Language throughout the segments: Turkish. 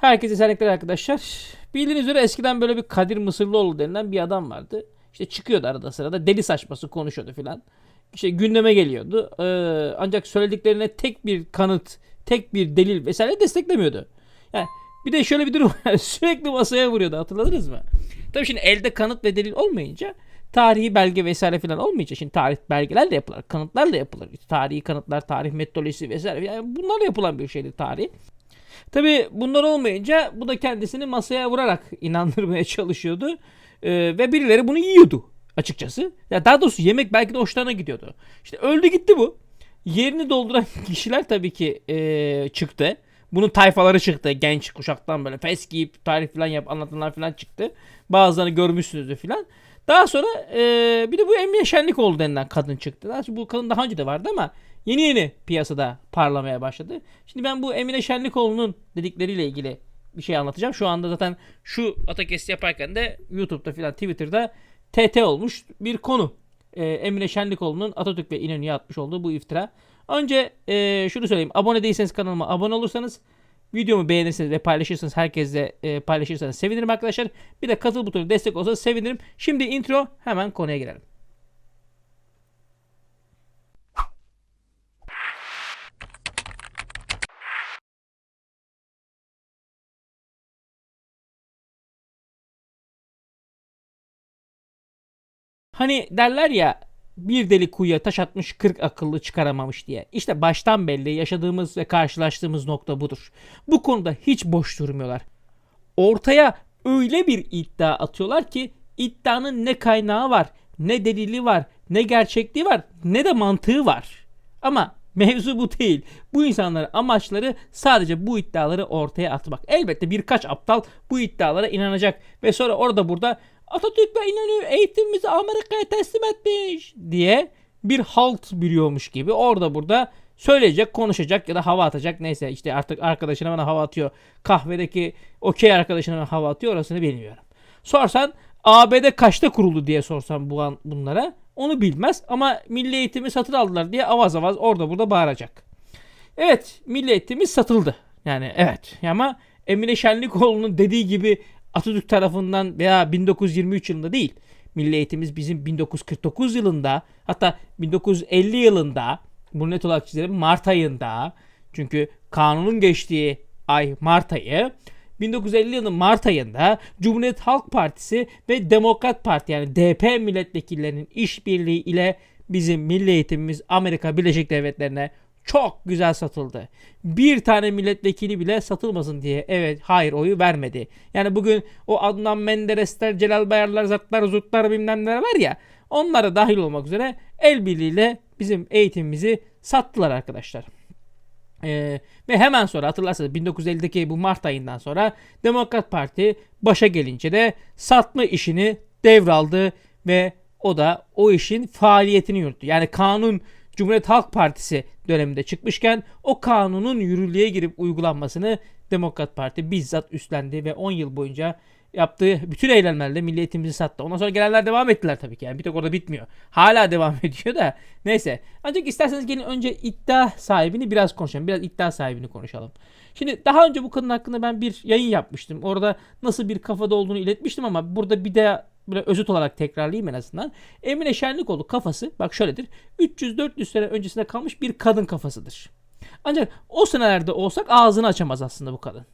Herkese esenlikler arkadaşlar. Bildiğiniz üzere eskiden böyle bir Kadir Mısırlıoğlu denilen bir adam vardı. İşte çıkıyordu arada sırada deli saçması konuşuyordu filan. İşte gündeme geliyordu. Ee, ancak söylediklerine tek bir kanıt, tek bir delil vesaire desteklemiyordu. Yani bir de şöyle bir durum var. Sürekli masaya vuruyordu hatırladınız mı? Tabii şimdi elde kanıt ve delil olmayınca tarihi belge vesaire filan olmayınca şimdi tarih belgelerle yapılır, kanıtlarla yapılır. Tarihi kanıtlar, tarih metodolojisi vesaire yani bunlarla yapılan bir şeydir tarih. Tabi bunlar olmayınca bu da kendisini masaya vurarak inandırmaya çalışıyordu. Ee, ve birileri bunu yiyordu açıkçası. Ya daha doğrusu yemek belki de hoşlarına gidiyordu. İşte öldü gitti bu. Yerini dolduran kişiler tabii ki ee, çıktı. Bunun tayfaları çıktı. Genç kuşaktan böyle fes giyip tarih falan yap anlatanlar falan çıktı. Bazılarını görmüşsünüzdür falan. Daha sonra ee, bir de bu Emine Şenlikoğlu denilen kadın çıktı. Daha bu kadın daha önce de vardı ama yeni yeni piyasada parlamaya başladı. Şimdi ben bu Emine Şenlikoğlu'nun dedikleriyle ilgili bir şey anlatacağım. Şu anda zaten şu atakesti yaparken de YouTube'da filan Twitter'da TT olmuş bir konu. Ee, Emine Şenlikoğlu'nun Atatürk ve İnönü'ye atmış olduğu bu iftira. Önce ee, şunu söyleyeyim. Abone değilseniz kanalıma abone olursanız videomu beğenirseniz ve paylaşırsanız herkesle e, paylaşırsanız sevinirim arkadaşlar. Bir de katıl butonu destek olsanız sevinirim. Şimdi intro hemen konuya girelim. Hani derler ya bir deli kuyuya taş atmış 40 akıllı çıkaramamış diye. İşte baştan belli yaşadığımız ve karşılaştığımız nokta budur. Bu konuda hiç boş durmuyorlar. Ortaya öyle bir iddia atıyorlar ki iddianın ne kaynağı var, ne delili var, ne gerçekliği var, ne de mantığı var. Ama mevzu bu değil. Bu insanların amaçları sadece bu iddiaları ortaya atmak. Elbette birkaç aptal bu iddialara inanacak ve sonra orada burada Atatürk ve İnönü eğitimimizi Amerika'ya teslim etmiş diye bir halt biliyormuş gibi orada burada söyleyecek, konuşacak ya da hava atacak neyse işte artık arkadaşına bana hava atıyor. Kahvedeki okey arkadaşına bana hava atıyor orasını bilmiyorum. Sorsan ABD kaçta kuruldu diye sorsam bu an bunlara onu bilmez ama milli eğitimi satın aldılar diye avaz avaz orada burada bağıracak. Evet milli eğitimimiz satıldı. Yani evet ama Emine Şenlikoğlu'nun dediği gibi Atatürk tarafından veya 1923 yılında değil. Milli eğitimimiz bizim 1949 yılında hatta 1950 yılında bunu net olarak çizelim Mart ayında çünkü kanunun geçtiği ay Mart ayı 1950 yılının Mart ayında Cumhuriyet Halk Partisi ve Demokrat Parti yani DP milletvekillerinin işbirliği ile bizim milli eğitimimiz Amerika Birleşik Devletleri'ne çok güzel satıldı. Bir tane milletvekili bile satılmasın diye evet hayır oyu vermedi. Yani bugün o Adnan Menderesler, Celal Bayarlar, Zatlar, Zurtlar bilmem neler var ya onlara dahil olmak üzere el birliğiyle bizim eğitimimizi sattılar arkadaşlar. Ee, ve hemen sonra hatırlarsanız 1950'deki bu Mart ayından sonra Demokrat Parti başa gelince de satma işini devraldı ve o da o işin faaliyetini yürüttü. Yani kanun Cumhuriyet Halk Partisi döneminde çıkmışken o kanunun yürürlüğe girip uygulanmasını Demokrat Parti bizzat üstlendi ve 10 yıl boyunca yaptığı bütün eylemlerle milliyetimizi sattı. Ondan sonra gelenler devam ettiler tabii ki. Yani bir tek orada bitmiyor. Hala devam ediyor da. Neyse. Ancak isterseniz gelin önce iddia sahibini biraz konuşalım. Biraz iddia sahibini konuşalım. Şimdi daha önce bu kadın hakkında ben bir yayın yapmıştım. Orada nasıl bir kafada olduğunu iletmiştim ama burada bir de böyle özet olarak tekrarlayayım en azından. Emine Şenlikoğlu kafası bak şöyledir. 300-400 sene öncesinde kalmış bir kadın kafasıdır. Ancak o senelerde olsak ağzını açamaz aslında bu kadın.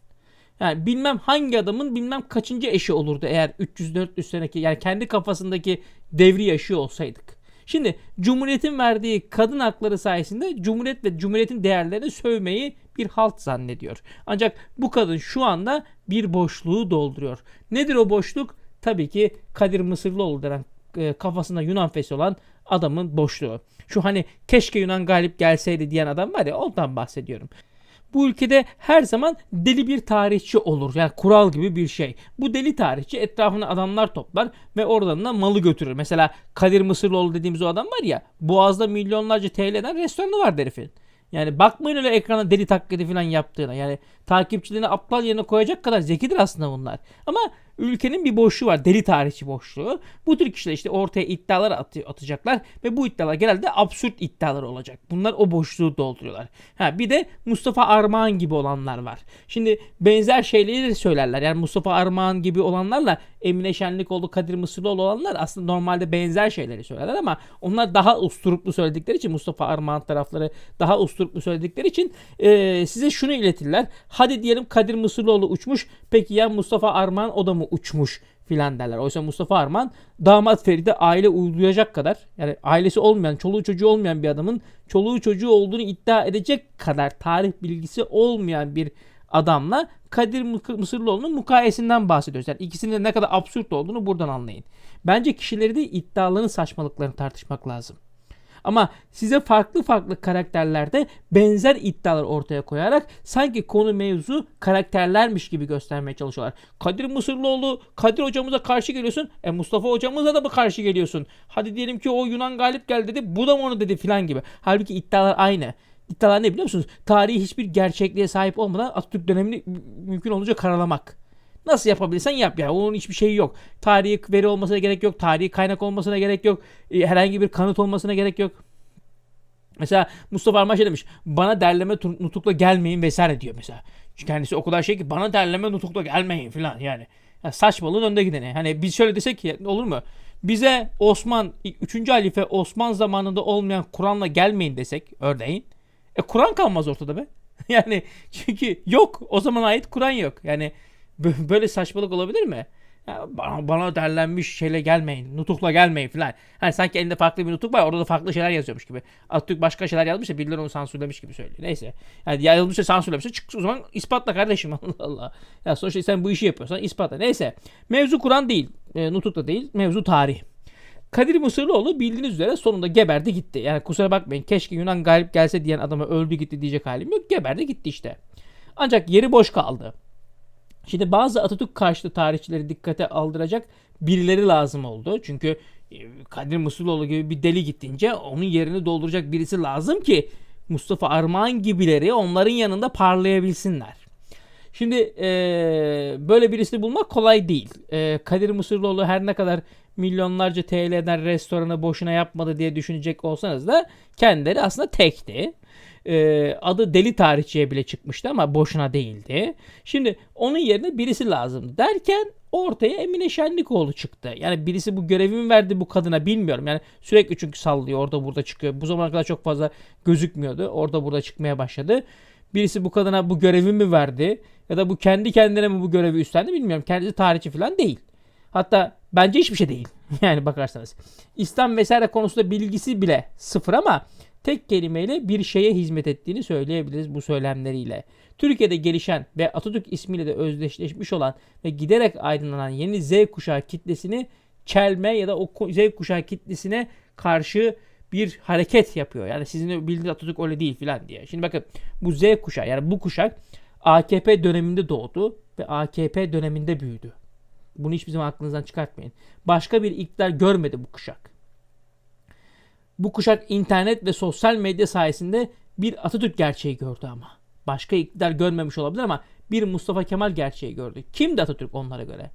Yani bilmem hangi adamın bilmem kaçıncı eşi olurdu eğer 300-400 seneki yani kendi kafasındaki devri yaşıyor olsaydık. Şimdi Cumhuriyet'in verdiği kadın hakları sayesinde Cumhuriyet ve Cumhuriyet'in değerlerini sövmeyi bir halt zannediyor. Ancak bu kadın şu anda bir boşluğu dolduruyor. Nedir o boşluk? Tabii ki Kadir Mısırlıoğlu denen e, kafasında Yunan fesi olan adamın boşluğu. Şu hani keşke Yunan galip gelseydi diyen adam var ya ondan bahsediyorum. Bu ülkede her zaman deli bir tarihçi olur. Yani kural gibi bir şey. Bu deli tarihçi etrafına adamlar toplar ve oradan da malı götürür. Mesela Kadir Mısırlıoğlu dediğimiz o adam var ya Boğaz'da milyonlarca TL'den restoranı var herifin. Yani bakmayın öyle ekrana deli taklidi falan yaptığına. Yani takipçilerini aptal yerine koyacak kadar zekidir aslında bunlar. Ama ülkenin bir boşluğu var. Deli tarihçi boşluğu. Bu tür kişiler işte ortaya iddialar atı- atacaklar ve bu iddialar genelde absürt iddialar olacak. Bunlar o boşluğu dolduruyorlar. Ha bir de Mustafa Armağan gibi olanlar var. Şimdi benzer şeyleri de söylerler. Yani Mustafa Armağan gibi olanlarla Emine Şenlikoğlu, Kadir Mısırlıoğlu olanlar aslında normalde benzer şeyleri söylerler ama onlar daha usturuplu söyledikleri için Mustafa Armağan tarafları daha usturuplu söyledikleri için e, size şunu iletirler. Hadi diyelim Kadir Mısırlıoğlu uçmuş. Peki ya Mustafa Armağan o da mı uçmuş filan derler. Oysa Mustafa Arman damat Feride aile uygulayacak kadar yani ailesi olmayan, çoluğu çocuğu olmayan bir adamın çoluğu çocuğu olduğunu iddia edecek kadar tarih bilgisi olmayan bir adamla Kadir Mısırlıoğlu'nun mukayesinden bahsediyoruz. Yani ikisinin de ne kadar absürt olduğunu buradan anlayın. Bence kişileri de iddiaların saçmalıklarını tartışmak lazım. Ama size farklı farklı karakterlerde benzer iddialar ortaya koyarak sanki konu mevzu karakterlermiş gibi göstermeye çalışıyorlar. Kadir Mısırlıoğlu, Kadir hocamıza karşı geliyorsun. E Mustafa hocamıza da mı karşı geliyorsun? Hadi diyelim ki o Yunan galip geldi dedi. Bu da mı onu dedi filan gibi. Halbuki iddialar aynı. İddialar ne biliyor musunuz? Tarihi hiçbir gerçekliğe sahip olmadan Atatürk dönemini mü- mümkün olunca karalamak. Nasıl yapabilirsen yap ya. Onun hiçbir şeyi yok. Tarihi veri olmasına gerek yok. Tarihi kaynak olmasına gerek yok. e, Herhangi bir kanıt olmasına gerek yok. Mesela Mustafa Arman şey demiş. Bana derleme tu- nutukla gelmeyin vesaire diyor mesela. Çünkü kendisi o kadar şey ki bana derleme nutukla gelmeyin falan yani. Ya saçmalığın önde gideni. Hani biz şöyle desek ki olur mu? Bize Osman 3. halife Osman zamanında olmayan Kur'an'la gelmeyin desek örneğin. E Kur'an kalmaz ortada be. Yani çünkü yok. O zaman ait Kur'an yok. Yani böyle saçmalık olabilir mi? Bana, bana derlenmiş şeyle gelmeyin. Nutukla gelmeyin falan. Hani sanki elinde farklı bir nutuk var. Orada da farklı şeyler yazıyormuş gibi. Atatürk başka şeyler yazmış da birileri onu sansürlemiş gibi söylüyor. Neyse. Yani yazılmış da çık o zaman ispatla kardeşim. Allah Allah. Ya sonuçta sen bu işi yapıyorsan ispatla. Neyse. Mevzu Kur'an değil. E, nutuk da değil. Mevzu tarih. Kadir Mısırlıoğlu bildiğiniz üzere sonunda geberdi gitti. Yani kusura bakmayın keşke Yunan galip gelse diyen adama öldü gitti diyecek halim yok. Geberdi gitti işte. Ancak yeri boş kaldı. Şimdi bazı Atatürk karşıtı tarihçileri dikkate aldıracak birileri lazım oldu. Çünkü e, Kadir Mısırlıoğlu gibi bir deli gittince onun yerini dolduracak birisi lazım ki Mustafa Armağan gibileri onların yanında parlayabilsinler. Şimdi e, böyle birisini bulmak kolay değil. E, Kadir Mısırlıoğlu her ne kadar milyonlarca TL'den restoranı boşuna yapmadı diye düşünecek olsanız da kendileri aslında tekti. E, adı deli tarihçiye bile çıkmıştı ama boşuna değildi. Şimdi onun yerine birisi lazım derken ortaya Emine Şenlikoğlu çıktı. Yani birisi bu görevi mi verdi bu kadına bilmiyorum. Yani sürekli çünkü sallıyor orada burada çıkıyor. Bu zamana kadar çok fazla gözükmüyordu. Orada burada çıkmaya başladı. Birisi bu kadına bu görevi mi verdi ya da bu kendi kendine mi bu görevi üstlendi bilmiyorum. Kendisi tarihçi falan değil. Hatta bence hiçbir şey değil. Yani bakarsanız. İslam vesaire konusunda bilgisi bile sıfır ama tek kelimeyle bir şeye hizmet ettiğini söyleyebiliriz bu söylemleriyle. Türkiye'de gelişen ve Atatürk ismiyle de özdeşleşmiş olan ve giderek aydınlanan yeni Z kuşağı kitlesini çelme ya da o Z kuşağı kitlesine karşı bir hareket yapıyor. Yani sizin bildiğiniz Atatürk öyle değil filan diye. Şimdi bakın bu Z kuşağı yani bu kuşak AKP döneminde doğdu ve AKP döneminde büyüdü. Bunu hiçbir zaman aklınızdan çıkartmayın. Başka bir iktidar görmedi bu kuşak. Bu kuşak internet ve sosyal medya sayesinde bir Atatürk gerçeği gördü ama. Başka iktidar görmemiş olabilir ama bir Mustafa Kemal gerçeği gördü. Kimdi Atatürk onlara göre?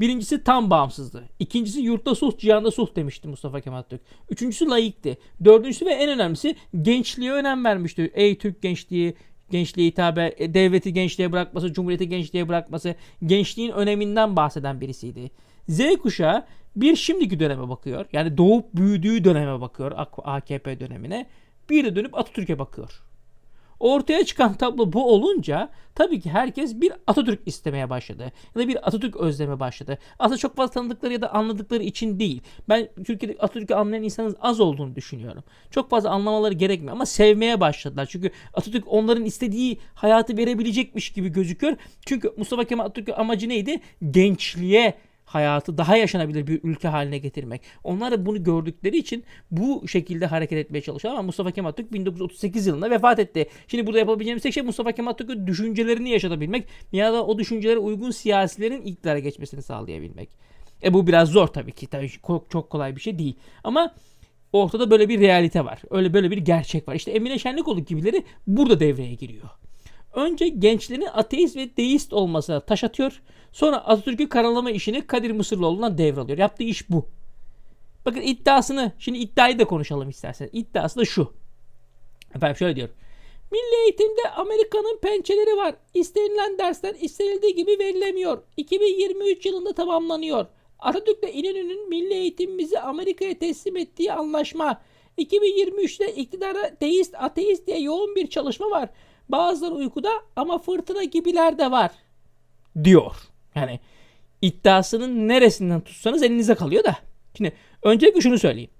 Birincisi tam bağımsızdı. İkincisi yurtta sulh, cihanda sulh demişti Mustafa Kemal Atatürk. Üçüncüsü laikti. Dördüncüsü ve en önemlisi gençliğe önem vermişti. Ey Türk gençliği, gençliğe hitabe, devleti gençliğe bırakması, cumhuriyeti gençliğe bırakması, gençliğin öneminden bahseden birisiydi. Z kuşağı bir şimdiki döneme bakıyor. Yani doğup büyüdüğü döneme bakıyor AK- AKP dönemine. Bir de dönüp Atatürk'e bakıyor. Ortaya çıkan tablo bu olunca tabii ki herkes bir Atatürk istemeye başladı. Ya da bir Atatürk özleme başladı. Aslında çok fazla tanıdıkları ya da anladıkları için değil. Ben Türkiye'de Atatürk'ü anlayan insanın az olduğunu düşünüyorum. Çok fazla anlamaları gerekmiyor ama sevmeye başladılar. Çünkü Atatürk onların istediği hayatı verebilecekmiş gibi gözüküyor. Çünkü Mustafa Kemal Atatürk'ün amacı neydi? Gençliğe hayatı daha yaşanabilir bir ülke haline getirmek. Onlar da bunu gördükleri için bu şekilde hareket etmeye çalışıyorlar ama Mustafa Kemal Atatürk 1938 yılında vefat etti. Şimdi burada yapabileceğimiz tek şey Mustafa Kemal Atatürk'ün düşüncelerini yaşatabilmek ya da o düşüncelere uygun siyasilerin iktidara geçmesini sağlayabilmek. E bu biraz zor tabii ki. Tabii çok, kolay bir şey değil. Ama ortada böyle bir realite var. Öyle böyle bir gerçek var. İşte Emine Şenlikoğlu gibileri burada devreye giriyor. önce gençlerin ateist ve deist olmasına taş atıyor. Sonra Atatürk'ü karalama işini Kadir Mısırlıoğlu'ndan devralıyor. Yaptığı iş bu. Bakın iddiasını, şimdi iddiayı da konuşalım isterseniz. İddiası da şu. Efendim şöyle diyor. Milli eğitimde Amerika'nın pençeleri var. İstenilen dersler istenildiği gibi verilemiyor. 2023 yılında tamamlanıyor. Atatürk'le İnönü'nün milli eğitimimizi Amerika'ya teslim ettiği anlaşma. 2023'te iktidara deist ateist diye yoğun bir çalışma var. Bazıları uykuda ama fırtına gibiler de var. Diyor. Yani iddiasının neresinden tutsanız elinize kalıyor da. Şimdi öncelikle şunu söyleyeyim.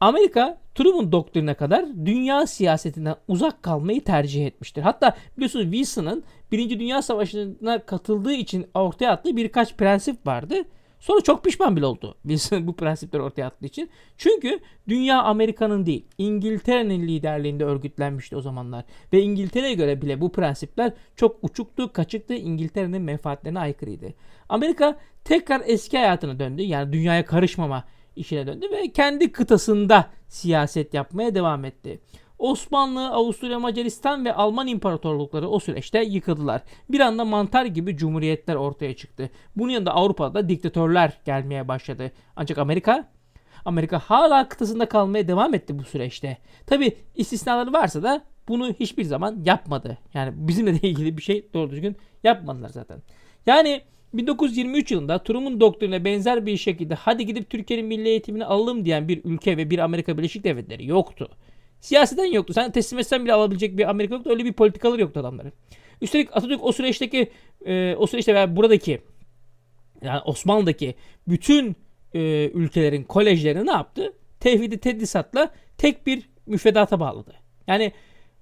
Amerika Truman doktrine kadar dünya siyasetinden uzak kalmayı tercih etmiştir. Hatta biliyorsunuz Wilson'ın Birinci Dünya Savaşı'na katıldığı için ortaya attığı birkaç prensip vardı. Sonra çok pişman bile oldu Wilson bu prensipleri ortaya attığı için. Çünkü dünya Amerika'nın değil İngiltere'nin liderliğinde örgütlenmişti o zamanlar. Ve İngiltere'ye göre bile bu prensipler çok uçuktu, kaçıktı, İngiltere'nin menfaatlerine aykırıydı. Amerika tekrar eski hayatına döndü. Yani dünyaya karışmama işine döndü ve kendi kıtasında siyaset yapmaya devam etti. Osmanlı, Avusturya, Macaristan ve Alman imparatorlukları o süreçte yıkıldılar. Bir anda mantar gibi cumhuriyetler ortaya çıktı. Bunun yanında Avrupa'da diktatörler gelmeye başladı. Ancak Amerika Amerika hala kıtasında kalmaya devam etti bu süreçte. Tabi istisnaları varsa da bunu hiçbir zaman yapmadı. Yani bizimle de ilgili bir şey doğru düzgün yapmadılar zaten. Yani 1923 yılında Truman doktrine benzer bir şekilde hadi gidip Türkiye'nin milli eğitimini alalım diyen bir ülke ve bir Amerika Birleşik Devletleri yoktu. Siyaseten yoktu. Sen teslim etsen bile alabilecek bir Amerika yoktu. Öyle bir politikaları yoktu adamların. Üstelik Atatürk o süreçteki e, o süreçte veya buradaki yani Osmanlı'daki bütün e, ülkelerin kolejlerini ne yaptı? Tevhidi tedrisatla tek bir müfredata bağladı. Yani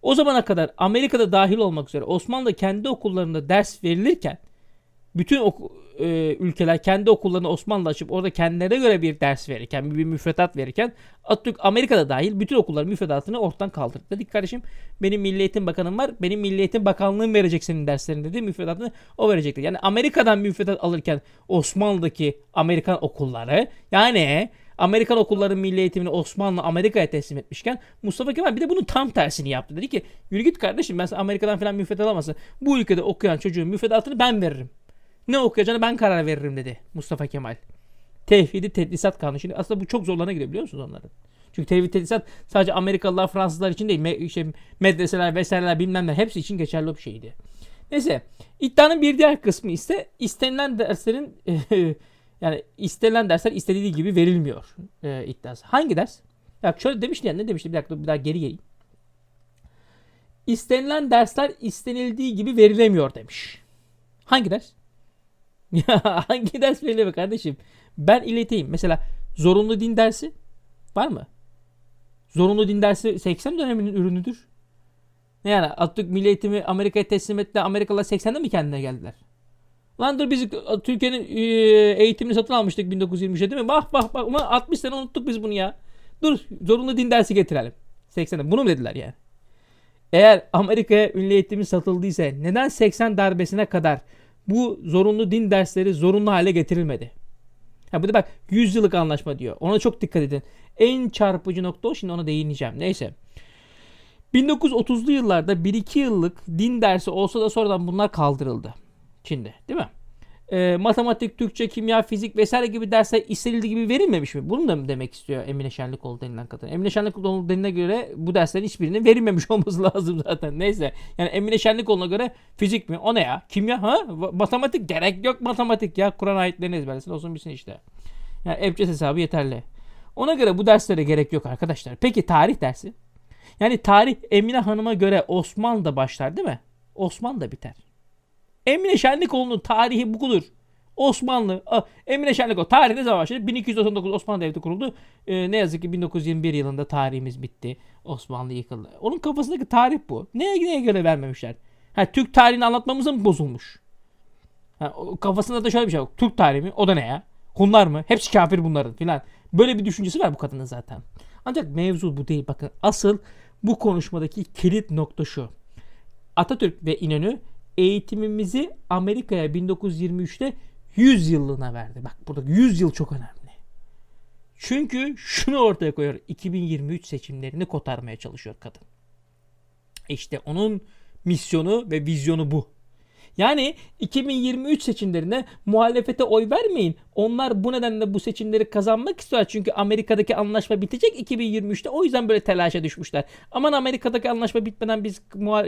o zamana kadar Amerika'da dahil olmak üzere Osmanlı kendi okullarında ders verilirken bütün oku, e, ülkeler kendi okullarını Osmanlı açıp orada kendilerine göre bir ders verirken, bir, müfredat verirken Atatürk Amerika'da dahil bütün okulların müfredatını ortadan kaldırdı. Dedik kardeşim benim Milli Eğitim Bakanım var. Benim Milli Eğitim Bakanlığım verecek senin derslerini dedi. Müfredatını o verecekti. Yani Amerika'dan müfredat alırken Osmanlı'daki Amerikan okulları yani Amerikan okulların milli eğitimini Osmanlı Amerika'ya teslim etmişken Mustafa Kemal bir de bunun tam tersini yaptı. Dedi ki yürü git kardeşim ben Amerika'dan falan müfredat alamazsın. Bu ülkede okuyan çocuğun müfredatını ben veririm. Ne okuyacağını ben karar veririm dedi Mustafa Kemal. Tevhidi tedrisat kanunu. Şimdi aslında bu çok zorlarına gidiyor biliyor musunuz onların? Çünkü tevhid tedrisat sadece Amerikalılar, Fransızlar için değil. Me- işte medreseler vesaireler bilmem ne hepsi için geçerli bir şeydi. Neyse iddianın bir diğer kısmı ise istenilen derslerin yani istenilen dersler istediği gibi verilmiyor e, iddiası. Hangi ders? Bak şöyle demişti yani ne demişti bir dakika bir daha geri geleyim. İstenilen dersler istenildiği gibi verilemiyor demiş. Hangi ders? Ya hangi ders veriliyor kardeşim? Ben ileteyim. Mesela zorunlu din dersi var mı? Zorunlu din dersi 80 döneminin ürünüdür. Ne yani Atatürk Milli Eğitimi Amerika'ya teslim etti. Amerikalılar 80'de mi kendine geldiler? Lan dur biz Türkiye'nin e, eğitimini satın almıştık 1923'te değil mi? Bak bak bak. Ulan 60 sene unuttuk biz bunu ya. Dur zorunlu din dersi getirelim. 80'de. Bunu mu dediler yani? Eğer Amerika'ya milli eğitimi satıldıysa neden 80 darbesine kadar bu zorunlu din dersleri zorunlu hale getirilmedi. Ha bu da bak 100 yıllık anlaşma diyor. Ona çok dikkat edin. En çarpıcı nokta o. Şimdi ona değineceğim. Neyse. 1930'lu yıllarda 1-2 yıllık din dersi olsa da sonradan bunlar kaldırıldı. Çin'de değil mi? E, matematik, Türkçe, kimya, fizik vesaire gibi dersler istenildiği gibi verilmemiş mi? Bunu da mı demek istiyor Emine Şenlikoğlu denilen kadın? Emine Şenlikoğlu deniline göre bu derslerin hiçbirinin verilmemiş olması lazım zaten. Neyse. Yani Emine Şenlikoğlu'na göre fizik mi? O ne ya? Kimya ha? Matematik gerek yok matematik ya. Kur'an ayetlerini ezberlesin olsun bilsin işte. Yani ebced hesabı yeterli. Ona göre bu derslere gerek yok arkadaşlar. Peki tarih dersi? Yani tarih Emine Hanım'a göre Osmanlı'da başlar değil mi? Osmanlı'da biter. Emine Şenlikoğlu'nun tarihi budur. Osmanlı, Emine Şenlikoğlu tarihi ne zaman başladı? 1299 Osmanlı Devleti kuruldu. Ee, ne yazık ki 1921 yılında tarihimiz bitti. Osmanlı yıkıldı. Onun kafasındaki tarih bu. Neye, neye göre vermemişler? Ha, Türk tarihini anlatmamız mı bozulmuş? Ha, kafasında da şöyle bir şey yok. Türk tarihi mi? O da ne ya? Hunlar mı? Hepsi kafir bunların filan. Böyle bir düşüncesi var bu kadının zaten. Ancak mevzu bu değil. Bakın asıl bu konuşmadaki kilit nokta şu. Atatürk ve İnönü eğitimimizi Amerika'ya 1923'te 100 yıllığına verdi. Bak burada 100 yıl çok önemli. Çünkü şunu ortaya koyuyor. 2023 seçimlerini kotarmaya çalışıyor kadın. İşte onun misyonu ve vizyonu bu. Yani 2023 seçimlerinde muhalefete oy vermeyin. Onlar bu nedenle bu seçimleri kazanmak istiyorlar. Çünkü Amerika'daki anlaşma bitecek 2023'te. O yüzden böyle telaşa düşmüşler. Aman Amerika'daki anlaşma bitmeden biz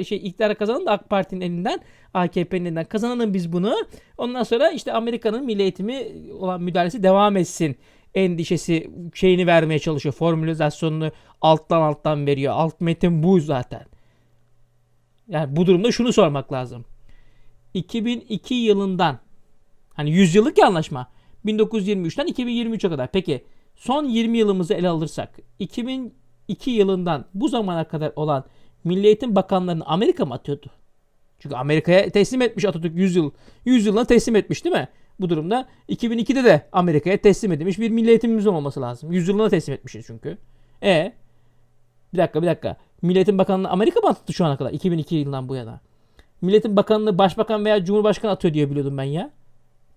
şey iktidara kazanalım da AK Parti'nin elinden, AKP'nin elinden kazanalım biz bunu. Ondan sonra işte Amerika'nın milli eğitimi olan müdahalesi devam etsin endişesi şeyini vermeye çalışıyor. Formülizasyonunu alttan alttan veriyor. Alt metin bu zaten. Yani bu durumda şunu sormak lazım. 2002 yılından hani 100 yıllık anlaşma 1923'ten 2023'e kadar. Peki son 20 yılımızı ele alırsak 2002 yılından bu zamana kadar olan Milli Eğitim Bakanlarını Amerika mı atıyordu? Çünkü Amerika'ya teslim etmiş Atatürk 100 yıl 100 yılına teslim etmiş değil mi? Bu durumda 2002'de de Amerika'ya teslim edilmiş bir milli eğitimimiz olması lazım. 100 yılına teslim etmişiz çünkü. E bir dakika bir dakika. Milli Eğitim Bakanlığı Amerika mı attı şu ana kadar 2002 yılından bu yana? Milletin bakanlığı başbakan veya cumhurbaşkanı atıyor diye biliyordum ben ya.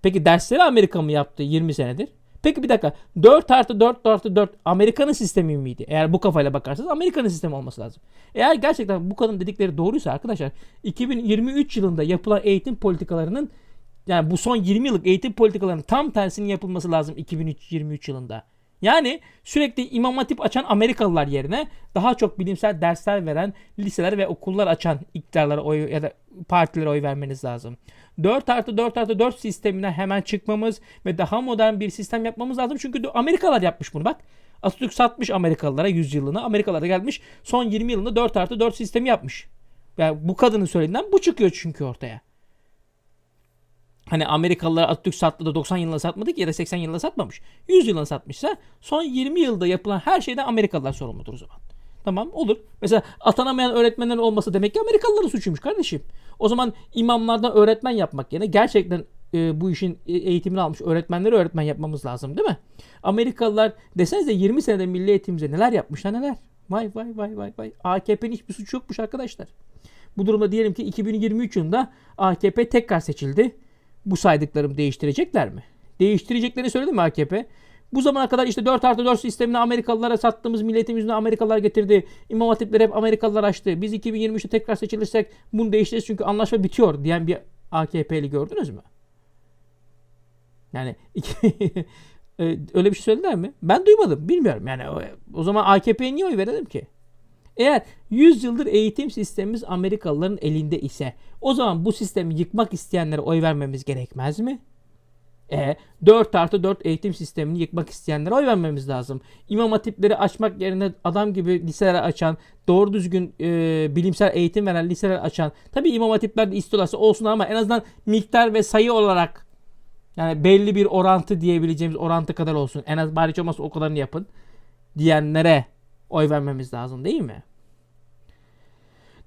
Peki dersleri Amerika mı yaptı 20 senedir? Peki bir dakika 4 artı 4 artı 4 Amerika'nın sistemi miydi? Eğer bu kafayla bakarsanız Amerika'nın sistemi olması lazım. Eğer gerçekten bu kadın dedikleri doğruysa arkadaşlar 2023 yılında yapılan eğitim politikalarının yani bu son 20 yıllık eğitim politikalarının tam tersinin yapılması lazım 2023 yılında. Yani sürekli imam hatip açan Amerikalılar yerine daha çok bilimsel dersler veren liseler ve okullar açan iktidarlara oy ya da partilere oy vermeniz lazım. 4 artı 4 artı 4 sisteminden hemen çıkmamız ve daha modern bir sistem yapmamız lazım. Çünkü de Amerikalılar yapmış bunu bak. Atatürk satmış Amerikalılara 100 yılını. Amerikalılar da gelmiş son 20 yılında 4 artı 4 sistemi yapmış. Yani bu kadının söylediğinden bu çıkıyor çünkü ortaya. Hani Amerikalılar Atatürk sattı da 90 yılında satmadı ki ya da 80 yılında satmamış. 100 yılında satmışsa son 20 yılda yapılan her şeyden Amerikalılar sorumludur o zaman. Tamam olur. Mesela atanamayan öğretmenlerin olması demek ki Amerikalıların suçuymuş kardeşim. O zaman imamlardan öğretmen yapmak yerine gerçekten e, bu işin e- eğitimini almış öğretmenleri öğretmen yapmamız lazım değil mi? Amerikalılar desenize 20 senede milli eğitimimize neler yapmışlar neler. Vay vay vay vay vay. AKP'nin hiçbir suçu yokmuş arkadaşlar. Bu durumda diyelim ki 2023 yılında AKP tekrar seçildi. Bu saydıklarım değiştirecekler mi? Değiştireceklerini söyledi mi AKP? Bu zamana kadar işte 4 artı 4 sistemini Amerikalılara sattığımız milletin yüzüne Amerikalılar getirdi. İmam hatipleri hep Amerikalılar açtı. Biz 2023'te tekrar seçilirsek bunu değiştiririz çünkü anlaşma bitiyor diyen bir AKP'li gördünüz mü? Yani e, öyle bir şey söylediler mi? Ben duymadım. Bilmiyorum. Yani o, o zaman AKP'ye niye oy verelim ki? Eğer 100 yıldır eğitim sistemimiz Amerikalıların elinde ise o zaman bu sistemi yıkmak isteyenlere oy vermemiz gerekmez mi? E 4 artı 4 eğitim sistemini yıkmak isteyenlere oy vermemiz lazım. İmam hatipleri açmak yerine adam gibi liseler açan, doğru düzgün e, bilimsel eğitim veren liseler açan. Tabii imam hatipler de istiyorlarsa olsun ama en azından miktar ve sayı olarak yani belli bir orantı diyebileceğimiz orantı kadar olsun. En az bari olmazsa o kadarını yapın diyenlere oy vermemiz lazım değil mi?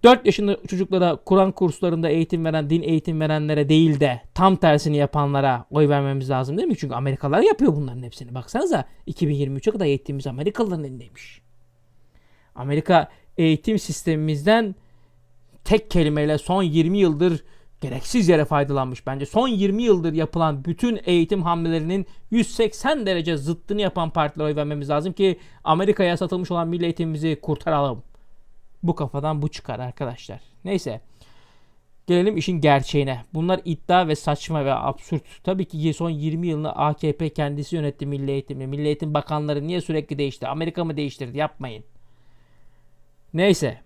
4 yaşında çocuklara Kur'an kurslarında eğitim veren, din eğitim verenlere değil de tam tersini yapanlara oy vermemiz lazım değil mi? Çünkü Amerikalılar yapıyor bunların hepsini. Baksanıza 2023'e kadar eğitimimiz Amerikalıların elindeymiş. Amerika eğitim sistemimizden tek kelimeyle son 20 yıldır gereksiz yere faydalanmış bence. Son 20 yıldır yapılan bütün eğitim hamlelerinin 180 derece zıttını yapan partilere oy vermemiz lazım ki Amerika'ya satılmış olan milli eğitimimizi kurtaralım. Bu kafadan bu çıkar arkadaşlar. Neyse. Gelelim işin gerçeğine. Bunlar iddia ve saçma ve absürt. Tabii ki son 20 yılını AKP kendisi yönetti milli eğitimi. Milli eğitim bakanları niye sürekli değişti? Amerika mı değiştirdi? Yapmayın. Neyse.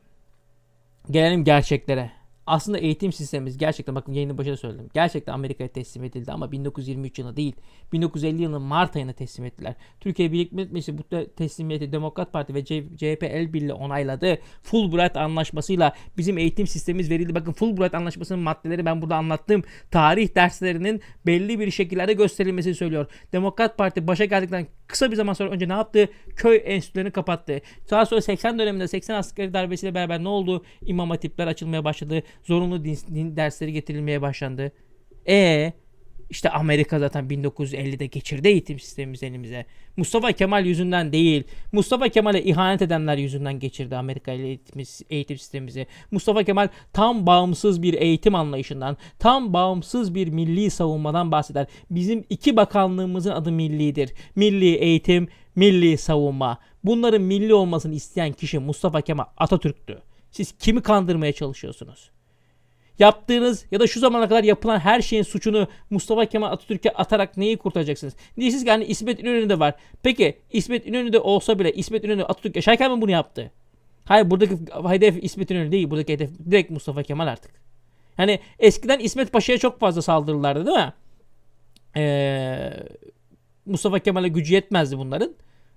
Gelelim gerçeklere. Aslında eğitim sistemimiz gerçekten bakın yayının başında söyledim. Gerçekten Amerika'ya teslim edildi ama 1923 yılında değil. 1950 yılının Mart ayında teslim ettiler. Türkiye Büyük Millet Meclisi bu te- teslimiyeti Demokrat Parti ve CHP el birliğiyle onayladı. Fulbright anlaşmasıyla bizim eğitim sistemimiz verildi. Bakın Fulbright anlaşmasının maddeleri ben burada anlattım. Tarih derslerinin belli bir şekillerde gösterilmesini söylüyor. Demokrat Parti başa geldikten kısa bir zaman sonra önce ne yaptı? Köy enstitülerini kapattı. Daha sonra 80 döneminde 80 askeri darbesiyle beraber ne oldu? İmam hatipler açılmaya başladı. Zorunlu din, din dersleri getirilmeye başlandı. E işte Amerika zaten 1950'de geçirdi eğitim sistemimizi elimize. Mustafa Kemal yüzünden değil. Mustafa Kemal'e ihanet edenler yüzünden geçirdi Amerika ile eğitim, eğitim sistemimizi. Mustafa Kemal tam bağımsız bir eğitim anlayışından, tam bağımsız bir milli savunmadan bahseder. Bizim iki bakanlığımızın adı millidir. Milli eğitim, milli savunma. Bunların milli olmasını isteyen kişi Mustafa Kemal Atatürk'tü. Siz kimi kandırmaya çalışıyorsunuz? Yaptığınız ya da şu zamana kadar yapılan her şeyin suçunu Mustafa Kemal Atatürk'e atarak neyi kurtaracaksınız? Diyeceksiniz ki hani İsmet İnönü de var. Peki İsmet İnönü de olsa bile İsmet İnönü Atatürk yaşarken mi bunu yaptı? Hayır buradaki hedef İsmet İnönü değil. Buradaki hedef direkt Mustafa Kemal artık. Yani eskiden İsmet Paşa'ya çok fazla saldırırlardı değil mi? Ee, Mustafa Kemal'e gücü yetmezdi bunların.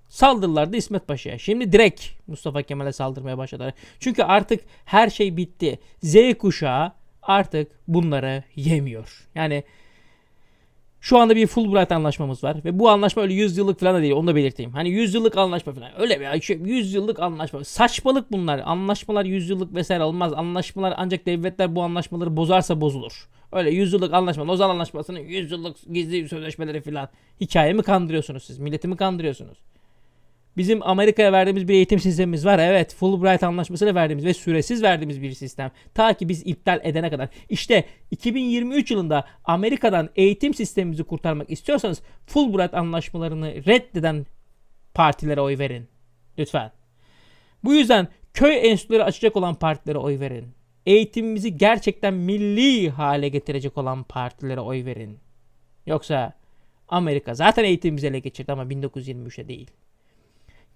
Saldırırlardı İsmet Paşa'ya. Şimdi direkt Mustafa Kemal'e saldırmaya başladılar. Çünkü artık her şey bitti. Z kuşağı artık bunları yemiyor. Yani şu anda bir Fulbright anlaşmamız var ve bu anlaşma öyle 100 yıllık falan da değil onu da belirteyim. Hani 100 yıllık anlaşma falan öyle bir şey 100 yıllık anlaşma. Saçmalık bunlar. Anlaşmalar 100 yıllık vesaire olmaz. Anlaşmalar ancak devletler bu anlaşmaları bozarsa bozulur. Öyle 100 yıllık anlaşma, Lozan Anlaşması'nın 100 yıllık gizli sözleşmeleri falan. Hikaye mi kandırıyorsunuz siz? Milleti mi kandırıyorsunuz? Bizim Amerika'ya verdiğimiz bir eğitim sistemimiz var. Evet Fulbright anlaşmasıyla verdiğimiz ve süresiz verdiğimiz bir sistem. Ta ki biz iptal edene kadar. İşte 2023 yılında Amerika'dan eğitim sistemimizi kurtarmak istiyorsanız Fulbright anlaşmalarını reddeden partilere oy verin. Lütfen. Bu yüzden köy enstitüleri açacak olan partilere oy verin. Eğitimimizi gerçekten milli hale getirecek olan partilere oy verin. Yoksa Amerika zaten eğitimimizi ele geçirdi ama 1923'e değil.